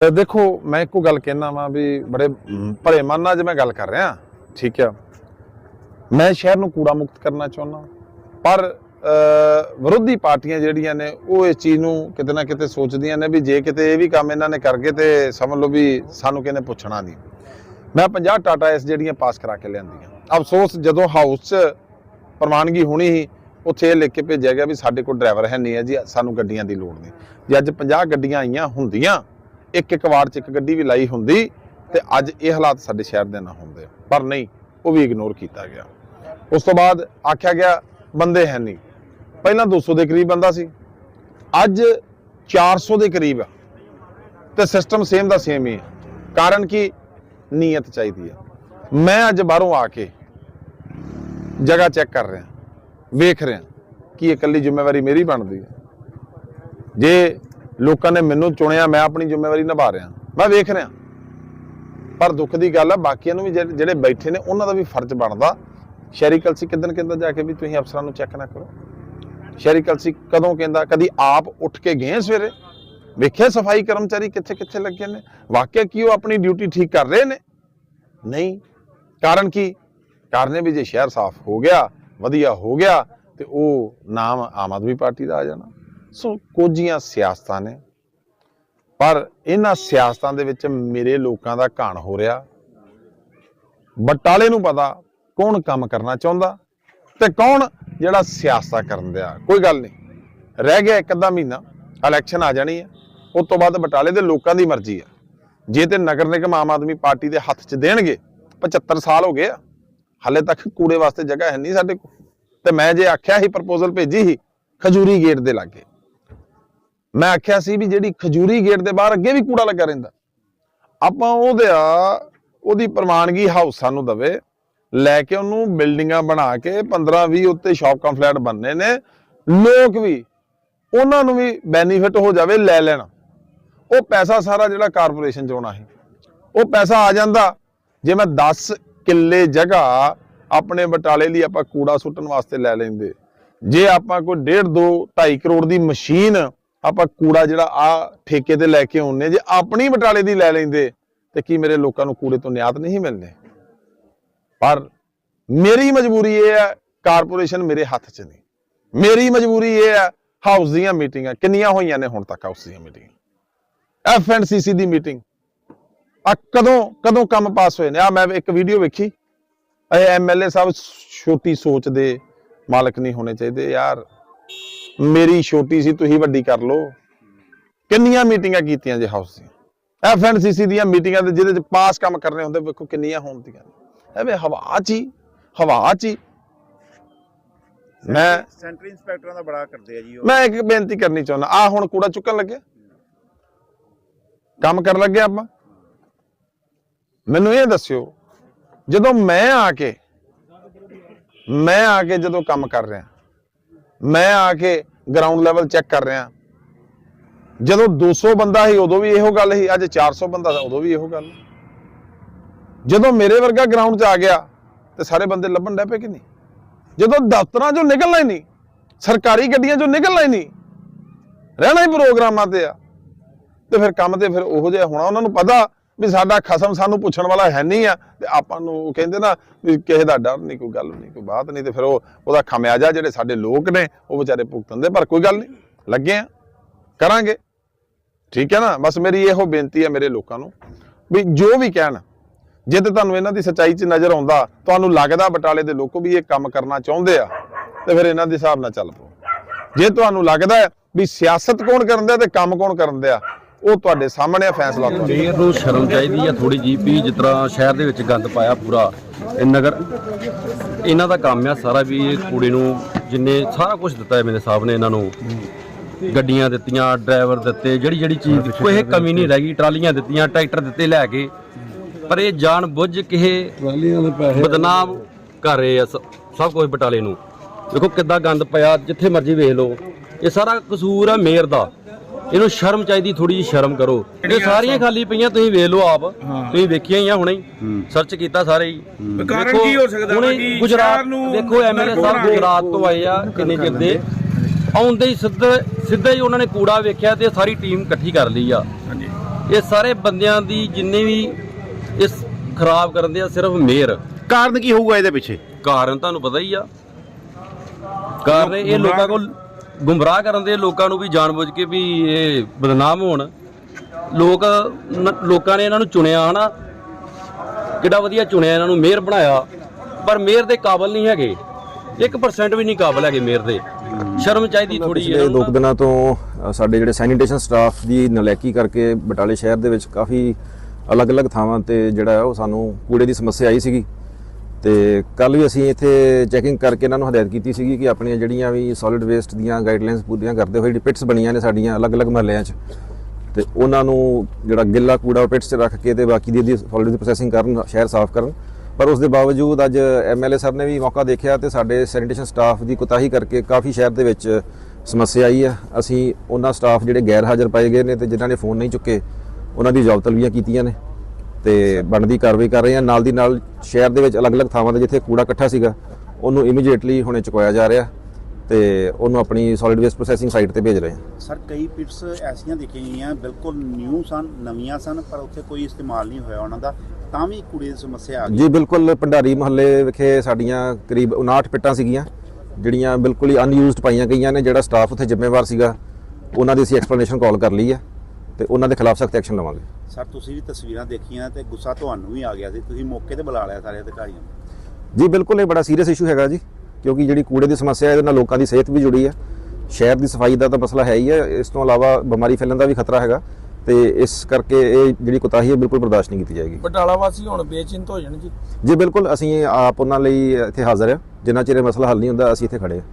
ਦੇਖੋ, ਮੈਂ ਇੱਕੋ ਗੱਲ ਕਹਿਣਾ ਵਾਂ ਵੀ ਬੜੇ ਭਲੇ ਮਨ ਨਾਲ ਜੇ ਮੈਂ ਗੱਲ ਕਰ ਰਿਹਾ, ਠੀਕ ਆ। ਮੈਂ ਸ਼ਹਿਰ ਨੂੰ ਕੂੜਾ ਮੁਕਤ ਕਰਨਾ ਚਾਹੁੰਦਾ ਪਰ ਵਿਰੋਧੀ ਪਾਰਟੀਆਂ ਜਿਹੜੀਆਂ ਨੇ, ਉਹ ਇਸ ਚੀਜ਼ ਨੂੰ ਕਿਤੇ ਨਾ ਕਿਤੇ ਸੋਚਦੀਆਂ ਨੇ ਵੀ ਜੇ ਕਿਤੇ ਇਹ ਵੀ ਕੰਮ ਇਹਨਾਂ ਨੇ ਕਰਕੇ ਤੇ ਸਮਝ ਲਓ ਵੀ ਸਾਨੂੰ ਕਿਹਨੇ ਪੁੱਛਣਾ ਨਹੀਂ। ਮੈਂ 50 ਟਾਟਾ ਐਸ ਜਿਹੜੀਆਂ ਪਾਸ ਕਰਾ ਕੇ ਲਿਆਂਦੀਆਂ। ਅਫਸੋਸ, ਜਦੋਂ ਹਾਊਸ 'ਚ ਪ੍ਰਵਾਨਗੀ ਹੋਣੀ ਸੀ, ਉੱਥੇ ਇਹ ਲਿਖ ਕੇ ਭੇਜਿਆ ਗਿਆ ਵੀ ਸਾਡੇ ਕੋਲ ਡਰਾਈਵਰ ਹੈ ਨਹੀਂ ਹੈ ਜੀ, ਸਾਨੂੰ ਗੱਡੀਆਂ ਦੀ ਲੋੜ ਨਹੀਂ। ਜੇ ਅੱਜ 50 ਗੱਡੀਆਂ ਆਈਆਂ ਹੁੰਦੀਆਂ ਇੱਕ ਇੱਕ ਵਾਰ 'ਚ ਇੱਕ ਗੱਡੀ ਵੀ ਲਾਈ ਹੁੰਦੀ ਤੇ ਅੱਜ ਇਹ ਹਾਲਾਤ ਸਾਡੇ ਸ਼ਹਿਰ ਦੇ ਨਾ ਹੁੰਦੇ। ਪਰ ਨਹੀਂ, ਉਹ ਵੀ ਇਗਨੋਰ ਕੀਤਾ ਗਿਆ। ਉਸ ਤੋਂ ਬਾਅਦ ਆਖਿਆ ਗਿਆ, ਬੰਦੇ ਹੈ ਨਹੀਂ। ਪਹਿਲਾਂ 200 ਦੇ ਕਰੀਬ ਬੰਦਾ ਸੀ। ਅੱਜ 400 ਦੇ ਕਰੀਬ ਆ। ਤੇ ਸਿਸਟਮ ਸੇਮ ਦਾ ਸੇਮ ਹੀ ਹੈ ਕਾਰਨ ਕਿ? ਨੀਅਤ ਚਾਹੀਦੀ ਹੈ ਮੈਂ ਅੱਜ ਬਾਹਰੋਂ ਆ ਕੇ ਜਗ੍ਹਾ ਚੈੱਕ ਕਰ ਰਿਹਾ। ਵੇਖ ਰਿਹਾ ਕਿ ਇਹ ਇਕੱਲੀ ਜ਼ਿੰਮੇਵਾਰੀ ਮੇਰੀ ਬਣਦੀ ਹੈ। ਜੇ ਲੋਕਾਂ ਨੇ ਮੈਨੂੰ ਚੁਣਿਆ, ਮੈਂ ਆਪਣੀ ਜ਼ਿੰਮੇਵਾਰੀ ਨਿਭਾ ਰਿਹਾ। ਮੈਂ ਵੇਖ ਰਿਹਾ। ਪਰ ਦੁੱਖ ਦੀ ਗੱਲ ਆ, ਬਾਕੀਆਂ ਨੂੰ ਵੀ ਜਿਹੜੇ ਬੈਠੇ ਨੇ, ਉਹਨਾਂ ਦਾ ਵੀ ਫਰਜ਼ ਬਣਦਾ। ਸ਼ਹਿਰੀ ਕਲਸੀ ਕਿਦਨ ਕਹਿੰਦਾ ਜਾ ਕੇ ਵੀ ਤੁਸੀਂ ਅਫਸਰਾਂ ਨੂੰ ਚੈੱਕ ਨਾ ਕਰੋ। ਸ਼ਹਿਰੀ ਕਲਸੀ ਕਦੋਂ ਕਹਿੰਦਾ, ਕਦੀ ਆਪ ਉੱਠ ਕੇ ਗਏ ਸਵੇਰੇ? ਵੇਖਿਆ ਸਫ਼ਾਈ ਕਰਮਚਾਰੀ ਕਿੱਥੇ ਕਿੱਥੇ ਲੱਗੇ ਨੇ? ਵਾਕਿਆ ਕੀ ਉਹ ਆਪਣੀ ਡਿਊਟੀ ਠੀਕ ਕਰ ਰਹੇ ਨੇ? ਨਹੀਂ। ਕਾਰਨ ਕੀ? ਕਾਰਨ ਇਹ ਵੀ ਜੇ ਸ਼ਹਿਰ ਸਾਫ਼ ਹੋ ਗਿਆ, ਵਧੀਆ ਹੋ ਗਿਆ, ਤੇ ਉਹ ਨਾਮ ਆਮ ਆਦਮੀ ਪਾਰਟੀ ਦਾ ਆ ਜਾਣਾ। ਸੋ ਕੁਝੀਆਂ ਸਿਆਸਤਾਂ ਨੇ। ਪਰ ਇਹਨਾਂ ਸਿਆਸਤਾਂ ਦੇ ਵਿੱਚ ਮੇਰੇ ਲੋਕਾਂ ਦਾ ਘਾਣ ਹੋ ਰਿਹਾ। ਬਟਾਲੇ ਨੂੰ ਪਤਾ ਕੌਣ ਕੰਮ ਕਰਨਾ ਚਾਹੁੰਦਾ ਤੇ ਕੌਣ ਜਿਹੜਾ ਸਿਆਸਤਾਂ ਕਰਨ ਦਿਆ। ਕੋਈ ਗੱਲ ਨਹੀਂ, ਰਹਿ ਗਿਆ ਇੱਕ ਅੱਧਾ ਮਹੀਨਾ ਇਲੈਕਸ਼ਨ ਆ ਜਾਣੀ ਹੈ। ਉਸ ਤੋਂ ਬਾਅਦ ਬਟਾਲੇ ਦੇ ਲੋਕਾਂ ਦੀ ਮਰਜ਼ੀ ਆ ਜੇ ਤੇ ਨਗਰ ਨਿਗਮ ਆਮ ਆਦਮੀ ਪਾਰਟੀ ਦੇ ਹੱਥ 'ਚ ਦੇਣਗੇ 75 ਸਾਲ ਹੋ ਗਏ ਆ। ਹਾਲੇ ਤੱਕ ਕੂੜੇ ਵਾਸਤੇ ਜਗ੍ਹਾ ਹੈ ਨਹੀਂ ਸਾਡੇ ਕੋਲ। ਤੇ ਮੈਂ ਜੇ ਆਖਿਆ ਸੀ ਪ੍ਰਪੋਜ਼ਲ ਭੇਜੀ ਸੀ, ਖਜੂਰੀ ਗੇਟ ਦੇ ਲਾਗੇ। ਮੈਂ ਆਖਿਆ ਸੀ ਵੀ ਜਿਹੜੀ ਖਜੂਰੀ ਗੇਟ ਦੇ ਬਾਹਰ ਅੱਗੇ ਵੀ ਕੂੜਾ ਲੱਗਾ ਰਹਿੰਦਾ। ਆਪਾਂ ਉਹਦੇ ਆ, ਉਹਦੀ ਪ੍ਰਵਾਨਗੀ ਹਾਊਸਾਂ ਨੂੰ ਦਵੇ। ਲੈ ਕੇ ਉਹਨੂੰ ਬਿਲਡਿੰਗਾਂ ਬਣਾ ਕੇ 15 20 ਉੱਤੇ ਸ਼ਾਪ ਫਲੈਟ ਬਣਨੇ ਨੇ। ਲੋਕ ਵੀ ਉਹਨਾਂ ਨੂੰ ਵੀ ਬੈਨੀਫਿਟ ਹੋ ਜਾਵੇ ਲੈ ਲੈਣਾ। ਉਹ ਪੈਸਾ ਸਾਰਾ ਜਿਹੜਾ ਕਾਰਪੋਰੇਸ਼ਨ ਚ ਆਉਣਾ ਹੈ ਉਹ ਪੈਸਾ ਆ ਜਾਂਦਾ। ਜੇ ਮੈਂ 10 ਕਿੱਲੇ ਜਗ੍ਹਾ ਆਪਣੇ ਬਟਾਲੇ ਲਈ ਆਪਾਂ ਕੂੜਾ ਸੁੱਟਣ ਵਾਸਤੇ ਲੈ ਲੈਂਦੇ। ਜੇ ਆਪਾਂ ਕੋਈ 1.5 2 2.5 ਕਰੋੜ ਦੀ ਮਸ਼ੀਨ ਆਪਾਂ ਕੂੜਾ ਜਿਹੜਾ ਆ ਠੇਕੇ ਤੇ ਲੈ ਕੇ ਆਉਂਦੇ ਜੇ ਆਪਣੀ ਬਟਾਲੇ ਦੀ ਲੈ ਲੈਂਦੇ, ਤੇ ਕੀ ਮੇਰੇ ਲੋਕਾਂ ਨੂੰ ਕੂੜੇ ਤੋਂ ਨਿਆਤ ਨਹੀਂ ਮਿਲਨੇ ਪਰ ਮੇਰੀ ਮਜਬੂਰੀ ਇਹ ਹੈ, ਕਾਰਪੋਰੇਸ਼ਨ ਮੇਰੇ ਹੱਥ 'ਚ ਨਹੀਂ। ਮੇਰੀ ਮਜਬੂਰੀ ਇਹ ਹੈ, ਹਾਊਸ ਦੀਆਂ ਮੀਟਿੰਗਾਂ ਕਿੰਨੀਆਂ ਹੋਈਆਂ ਨੇ ਹੁਣ ਤੱਕ ਹਾਊਸ ਦੀਆਂ ਮੀਟਿੰਗਾਂ? ਐਫ ਐਂਡ ਸੀ ਸੀ ਦੀ ਮੀਟਿੰਗ। ਆ ਕਦੋਂ ਕਦੋਂ ਕੰਮ ਪਾਸ ਹੋਏ ਨੇ? ਆ ਮੈਂ ਇੱਕ ਵੀਡੀਓ ਵੇਖੀ। ਇਹ ਐਮਐਲਏ ਸਾਹਿਬ ਛੋਟੀ ਸੋਚ ਦੇ ਮਾਲਕ ਨਹੀਂ ਹੋਣੇ ਚਾਹੀਦੇ, ਯਾਰ। ਮੇਰੀ ਛੋਟੀ ਸੀ ਤੁਸੀਂ ਵੱਡੀ ਕਰ ਲਓ। ਕਿੰਨੀਆਂ ਮੀਟਿੰਗਾਂ ਕੀਤੀਆਂ ਜੇ ਹਾਊਸ ਦੀਆਂ? ਸੀ ਸੀ ਦੀਆਂ ਮੀਟਿੰਗਾਂ ਦੇ ਜਿਹਦੇ ਚ ਪਾਸ ਕੰਮ ਕਰਨੇ ਹੁੰਦੇ ਵੇਖੋ ਕਿੰਨੀਆਂ ਹੁੰਦੀਆਂ ਐਵੇਂ ਹਵਾ ਚ ਹੀ ਹਵਾ ਚ ਹੀ। ਮੈਂ ਸੈਂਟਰ ਇੰਸਪੈਕਟਰਾਂ ਦਾ ਬੜਾ ਕਰਦੇ ਆ ਜੀ ਉਹ। ਮੈਂ ਇੱਕ ਬੇਨਤੀ ਕਰਨੀ ਚਾਹੁੰਦਾ ਆ ਹੁਣ ਕੂੜਾ ਚੁੱਕਣ ਲੱਗੇ? ਕੰਮ ਕਰਨ ਲੱਗੇ ਆਪਾਂ? ਮੈਨੂੰ ਇਹ ਦੱਸਿਓ ਜਦੋਂ ਮੈਂ ਆ ਕੇ ਮੈਂ ਆ ਕੇ ਜਦੋਂ ਕੰਮ ਕਰ ਰਿਹਾ ਮੈਂ ਆ ਕੇ ਗਰਾਊਂਡ ਲੈਵਲ ਚੈੱਕ ਕਰ ਰਿਹਾ। ਜਦੋਂ 200 ਬੰਦਾ ਸੀ, ਉਦੋਂ ਵੀ ਇਹੋ ਗੱਲ ਸੀ। ਅੱਜ 400 ਬੰਦਾ ਉਦੋਂ ਵੀ ਇਹੋ ਗੱਲ। ਜਦੋਂ ਮੇਰੇ ਵਰਗਾ ਗਰਾਊਂਡ 'ਚ ਆ ਗਿਆ, ਤੇ ਸਾਰੇ ਬੰਦੇ ਲੱਭਣ ਡੈ ਪਏ ਕਿ ਨਹੀਂ? ਜਦੋਂ ਦਫ਼ਤਰਾਂ 'ਚੋਂ ਨਿਕਲਣਾ ਹੀ ਨਹੀਂ, ਸਰਕਾਰੀ ਗੱਡੀਆਂ 'ਚੋਂ ਨਿਕਲਣਾ ਹੀ ਨਹੀਂ, ਰਹਿਣਾ ਹੀ ਪ੍ਰੋਗਰਾਮਾਂ ਤੇ ਆ। ਤੇ ਫਿਰ ਕੰਮ ਤੇ ਫਿਰ ਉਹੋ ਜਿਹਾ ਹੋਣਾ, ਉਹਨਾਂ ਨੂੰ ਪਤਾ ਵੀ ਸਾਡਾ ਖਸਮ ਸਾਨੂੰ ਪੁੱਛਣ ਵਾਲਾ ਹੈ ਨਹੀਂ ਆ, ਤੇ ਆਪਾਂ ਨੂੰ ਉਹ ਕਹਿੰਦੇ ਨਾ ਵੀ ਕਿਸੇ ਦਾ ਡਰ ਨਹੀਂ, ਕੋਈ ਗੱਲ ਨਹੀਂ, ਕੋਈ ਬਾਤ ਨਹੀਂ, ਤੇ ਫਿਰ ਉਹ ਉਹਦਾ ਖਮਿਆਜਾ ਜਿਹੜੇ ਸਾਡੇ ਲੋਕ ਨੇ, ਉਹ ਵਿਚਾਰੇ ਭੁਗਤਣਦੇ ਪਰ ਕੋਈ ਗੱਲ ਨਹੀਂ, ਲੱਗੇ ਆ, ਕਰਾਂਗੇ। ਠੀਕ ਹੈ ਨਾ? ਬਸ ਮੇਰੀ ਇਹੋ ਬੇਨਤੀ ਹੈ ਮੇਰੇ ਲੋਕਾਂ ਨੂੰ ਵੀ ਜੋ ਵੀ ਕਹਿਣ ਜੇ ਤੇ ਤੁਹਾਨੂੰ ਇਹਨਾਂ ਦੀ ਸੱਚਾਈ 'ਚ ਨਜ਼ਰ ਆਉਂਦਾ, ਤੁਹਾਨੂੰ ਲੱਗਦਾ ਬਟਾਲੇ ਦੇ ਲੋਕੋ ਵੀ ਇਹ ਕੰਮ ਕਰਨਾ ਚਾਹੁੰਦੇ ਆ, ਤੇ ਫਿਰ ਇਹਨਾਂ ਦੇ ਹਿਸਾਬ ਨਾਲ ਚੱਲ ਪਓ। ਜੇ ਤੁਹਾਨੂੰ ਲੱਗਦਾ ਵੀ ਸਿਆਸਤ ਕੌਣ ਕਰਨ ਦਿਆ ਤੇ ਕੰਮ ਕੌਣ ਕਰਨ ਦਿਆ ਉਹ ਤੁਹਾਡੇ ਸਾਹਮਣੇ ਆ ਫੈਸਲਾ ਤੁਹਾਡਾ। ਮੇਅਰ ਨੂੰ ਸ਼ਰਮ ਚਾਹੀਦੀ ਆ ਥੋੜੀ ਜੀ ਵੀ ਜਿਸ ਤਰ੍ਹਾਂ ਸ਼ਹਿਰ ਦੇ ਵਿੱਚ ਗੰਦ ਪਾਇਆ ਪੂਰਾ ਇਹ ਨਗਰ। ਇਹਨਾਂ ਦਾ ਕੰਮ ਆ ਸਾਰਾ ਵੀ ਇਹ ਕੁੜੀ ਨੂੰ ਜਿੰਨੇ ਸਾਰਾ ਕੁਝ ਦਿੱਤਾ ਹੈ ਮੇਰੇ ਸਾਹਿਬ ਨੇ ਇਹਨਾਂ ਨੂੰ। ਗੱਡੀਆਂ ਦਿੱਤੀਆਂ ਡਰਾਈਵਰ ਦਿੱਤੇ ਜਿਹੜੀ ਜਿਹੜੀ ਚੀਜ਼ ਕੋਈ ਕਮੀ ਨਹੀਂ ਰਹਿ ਗਈ ਟਰਾਲੀਆਂ ਦਿੱਤੀਆਂ ਟਰੈਕਟਰ ਦਿੱਤੇ ਲੈ ਕੇ। ਪਰ ਇਹ ਜਾਣ ਬੁੱਝ ਕੇ ਟਰਾਲੀਆਂ ਦੇ ਪੈਸੇ ਬਦਨਾਮ ਕਰ ਰਹੇ ਆ ਸ- ਸਭ ਕੁਝ ਬਟਾਲੇ ਨੂੰ। ਦੇਖੋ ਕਿੱਦਾਂ ਗੰਦ ਪਿਆ ਜਿੱਥੇ ਮਰਜ਼ੀ ਵੇਖ ਲਓ। ਇਹ ਸਾਰਾ ਕਸੂਰ ਆ ਮੇਅਰ ਦਾ। ਇਹਨੂੰ ਸ਼ਰਮ ਚਾਹੀਦੀ ਥੋੜੀ ਜਿਹੀ ਸ਼ਰਮ ਕਰੋ। ਇਹ ਸਾਰੀਆਂ ਖਾਲੀ ਪਈਆਂ ਤੁਸੀਂ ਵੇਖ ਲਓ ਆਪ। ਤੁਸੀਂ ਵੇਖੀਆਂ ਹੀ ਆ ਹੁਣੇ ਹੀ। ਸਰਚ ਕੀਤਾ ਸਾਰੇ ਹੀ। ਕਾਰਨ ਕੀ ਹੋ ਸਕਦਾ ਕਿ ਗੁਜਰਾਤ ਨੂੰ ਦੇਖੋ ਐਮਐਲਏ ਸਾਹਿਬ ਗੁਜਰਾਤ ਤੋਂ ਆਏ ਆ ਕਿੰਨੇ ਚਿਰ ਦੇ। ਆਉਂਦੇ ਹੀ ਸਿੱਧਾ ਸਿੱਧਾ ਹੀ ਉਹਨਾਂ ਨੇ ਕੂੜਾ ਵੇਖਿਆ ਤੇ ਸਾਰੀ ਟੀਮ ਇਕੱਠੀ ਕਰ ਲਈ ਆ। ਹਾਂਜੀ। ਇਹ ਸਾਰੇ ਬੰਦਿਆਂ ਦੀ ਜਿੰਨੇ ਵੀ ਇਸ ਖਰਾਬ ਕਰਨ ਦੇ ਆ ਸਿਰਫ ਮੇਅਰ। ਕਾਰਨ ਕੀ ਹੋਊਗਾ ਇਹਦੇ ਪਿੱਛੇ? ਕਾਰਨ ਤੁਹਾਨੂੰ ਪਤਾ ਹੀ ਆ। ਕਾਰਨ ਇਹ ਲੋਕਾਂ ਕੋਲ ਗੁੰਮਰਾਹ ਕਰਨ ਦੇ ਲੋਕਾਂ ਨੂੰ ਵੀ ਜਾਣਬੁੱਝ ਕੇ ਵੀ ਇਹ ਬਦਨਾਮ ਹੋਣ। ਲੋਕ ਲੋਕਾਂ ਨੇ ਇਹਨਾਂ ਨੂੰ ਚੁਣਿਆ ਹਨਾ? ਕਿੱਡਾ ਵਧੀਆ ਚੁਣਿਆ ਇਹਨਾਂ ਨੂੰ ਮੇਅਰ ਬਣਾਇਆ। ਪਰ ਮੇਅਰ ਦੇ ਕਾਬਲ ਨਹੀਂ ਹੈਗੇ। 1% ਵੀ ਨਹੀਂ ਕਾਬਲ ਹੈਗੇ ਮੇਅਰ ਦੇ। ਸ਼ਰਮ ਚਾਹੀਦੀ ਥੋੜੀ ਪਿਛਲੇ ਦੋ ਕੁ ਦਿਨਾਂ ਤੋਂ ਸਾਡੇ ਜਿਹੜੇ ਸੈਨੀਟੇਸ਼ਨ ਸਟਾਫ ਦੀ ਨਲੈਕੀ ਕਰਕੇ ਬਟਾਲੇ ਸ਼ਹਿਰ ਦੇ ਵਿੱਚ ਕਾਫੀ ਅਲੱਗ-ਅਲੱਗ ਥਾਵਾਂ ਤੇ ਜਿਹੜਾ ਉਹ ਸਾਨੂੰ ਕੂੜੇ ਦੀ ਸਮੱਸਿਆ ਆਈ ਸੀਗੀ। ਤੇ ਕੱਲ ਵੀ ਅਸੀਂ ਇੱਥੇ ਚੈਕਿੰਗ ਕਰਕੇ ਇਹਨਾਂ ਨੂੰ ਹਦਾਇਤ ਕੀਤੀ ਸੀਗੀ ਕਿ ਆਪਣੀਆਂ ਜਿਹੜੀਆਂ ਵੀ ਸੋਲਿਡ ਵੇਸਟ ਦੀਆਂ ਗਾਈਡਲਾਈਨਸ ਪੂਰੀਆਂ ਕਰਦੇ ਹੋਏ ਜਿਹੜੀ ਪਿਟਸ ਬਣੀਆਂ ਨੇ ਸਾਡੀਆਂ ਅਲੱਗ-ਅਲੱਗ ਮਹੱਲਿਆਂ 'ਚ, ਤੇ ਉਹਨਾਂ ਨੂੰ ਜਿਹੜਾ ਗਿੱਲਾ ਕੂੜਾ ਉਹ ਪਿਟਸ 'ਚ ਰੱਖ ਕੇ ਤੇ ਬਾਕੀ ਦੀ ਇਹਦੀ ਸੋਲਿਡ ਦੀ ਪ੍ਰੋਸੈਸਿੰਗ ਕਰਨ, ਸ਼ਹਿਰ ਸਾਫ਼ ਕਰਨ। ਪਰ ਉਸ ਦੇ ਬਾਵਜੂਦ ਅੱਜ ਐਮਐਲਏ ਸਾਹਿਬ ਨੇ ਵੀ ਮੌਕਾ ਦੇਖਿਆ ਤੇ ਸਾਡੇ ਸੈਨੀਟੇਸ਼ਨ ਸਟਾਫ ਦੀ ਕੁਤਾਹੀ ਕਰਕੇ ਕਾਫੀ ਸ਼ਹਿਰ ਦੇ ਵਿੱਚ ਸਮੱਸਿਆ ਆਈ ਹੈ। ਅਸੀਂ ਉਹਨਾਂ ਸਟਾਫ ਜਿਹੜੇ ਗੈਰ ਹਾਜ਼ਰ ਪਾਏ ਗਏ ਨੇ ਤੇ ਜਿਨ੍ਹਾਂ ਨੇ ਫੋਨ ਨਹੀਂ ਚੁੱਕੇ, ਉਹਨਾਂ ਦੀ ਜਵਾਬ ਕੀਤੀਆਂ ਨੇ। ਤੇ ਬਣਦੀ ਕਾਰਵਾਈ ਕਰ ਰਹੇ ਹਾਂ। ਨਾਲ ਦੀ ਨਾਲ ਸ਼ਹਿਰ ਦੇ ਵਿੱਚ ਅਲੱਗ-ਅਲੱਗ ਥਾਵਾਂ ਤੇ ਜਿੱਥੇ ਕੂੜਾ ਇਕੱਠਾ ਸੀਗਾ ਉਹਨੂੰ ਇਮੀਡੀਏਟਲੀ ਹੁਣੇ ਚੁਕਾਇਆ ਜਾ ਰਿਹਾ ਤੇ ਉਹਨੂੰ ਆਪਣੀ ਸੋਲਿਡ ਵੇਸਟ ਪ੍ਰੋਸੈਸਿੰਗ ਸਾਈਟ ਤੇ ਭੇਜ ਰਹੇ ਹਾਂ। ਸਰ ਕਈ ਪਿਟਸ ਐਸੀਆਂ ਦਿਖੀਆਂ ਗਈਆਂ ਬਿਲਕੁਲ ਨਿਊ ਸਨ ਨਵੀਆਂ ਸਨ ਪਰ ਉੱਥੇ ਕੋਈ ਇਸਤੇਮਾਲ ਨਹੀਂ ਹੋਇਆ ਉਹਨਾਂ ਦਾ ਤਾਂ ਵੀ ਕੂੜੇ ਦੀ ਸਮੱਸਿਆ ਆ ਗਈ। ਜੀ ਬਿਲਕੁਲ ਭੰਡਾਰੀ ਮਹੱਲੇ ਵਿਖੇ ਸਾਡੀਆਂ ਕਰੀਬ 59 ਪਿੱਟਾਂ ਸੀਗੀਆਂ ਜਿਹੜੀਆਂ ਬਿਲਕੁਲ ਹੀ ਅਨਯੂਜ਼ਡ ਪਾਈਆਂ ਗਈਆਂ ਨੇ ਜਿਹੜਾ ਸਟਾਫ ਉੱਥੇ ਜ਼ਿੰਮੇਵਾਰ ਸੀਗਾ ਉਹਨਾਂ ਦੀ ਅਸੀਂ ਐਕਸਪਲੇਨੇਸ਼ਨ ਕਾਲ ਕਰ ਲਈ ਹੈ ਤੇ ਉਹਨਾਂ ਦੇ ਖਿਲਾਫ ਸਖਤ ਐਕਸ਼ਨ ਲਵਾਂਗੇ। ਸਰ ਤੁਸੀਂ ਵੀ ਤਸਵੀਰਾਂ ਦੇਖੀਆਂ ਤੇ ਗੁੱਸਾ ਤੁਹਾਨੂੰ ਵੀ ਆ ਗਿਆ ਸੀ। ਤੁਸੀਂ ਮੌਕੇ ਤੇ ਬੁਲਾ ਲਿਆ ਸਾਰੇ ਅਧਿਕਾਰੀਆਂ ਨੂੰ। ਜੀ ਬਿਲਕੁਲ ਇਹ ਬੜਾ ਸੀਰੀਅਸ ਇਸ਼ੂ ਹੈਗਾ ਜੀ ਕਿਉਂਕਿ ਜਿਹੜੀ ਕੂੜੇ ਦੀ ਸਮੱਸਿਆ ਹੈ ਇਹਦੇ ਨਾਲ ਲੋਕਾਂ ਦੀ ਸਿਹਤ ਵੀ ਜੁੜੀ ਹੈ। ਸ਼ਹਿਰ ਦੀ ਸਫ਼ਾਈ ਦਾ ਤਾਂ ਮਸਲਾ ਹੈ ਹੀ ਹੈ ਇਸ ਤੋਂ ਇਲਾਵਾ ਬਿਮਾਰੀ ਫੈਲਣ ਦਾ ਵੀ ਖਤਰਾ ਹੈਗਾ ਤੇ ਇਸ ਕਰਕੇ ਇਹ ਜਿਹੜੀ ਕੁਤਾਹੀ ਹੈ ਬਿਲਕੁਲ ਬਰਦਾਸ਼ਤ ਨਹੀਂ ਕੀਤੀ ਜਾਏਗੀ। ਬਟਾਲਾ ਵਾਸੀ ਹੁਣ ਬੇਚਿੰਤ ਹੋ ਜਾਣ ਜੀ। ਜੀ ਬਿਲਕੁਲ ਅਸੀਂ ਆਪ ਉਹਨਾਂ ਲਈ ਇੱਥੇ ਹਾਜ਼ਰ ਹਾਂ। ਜਿੰਨਾ ਚਿਰ ਇਹ ਮਸਲਾ ਹੱਲ ਨਹੀਂ ਹੁੰਦਾ ਅਸੀਂ ਇੱਥੇ ਖੜੇ ਹਾਂ।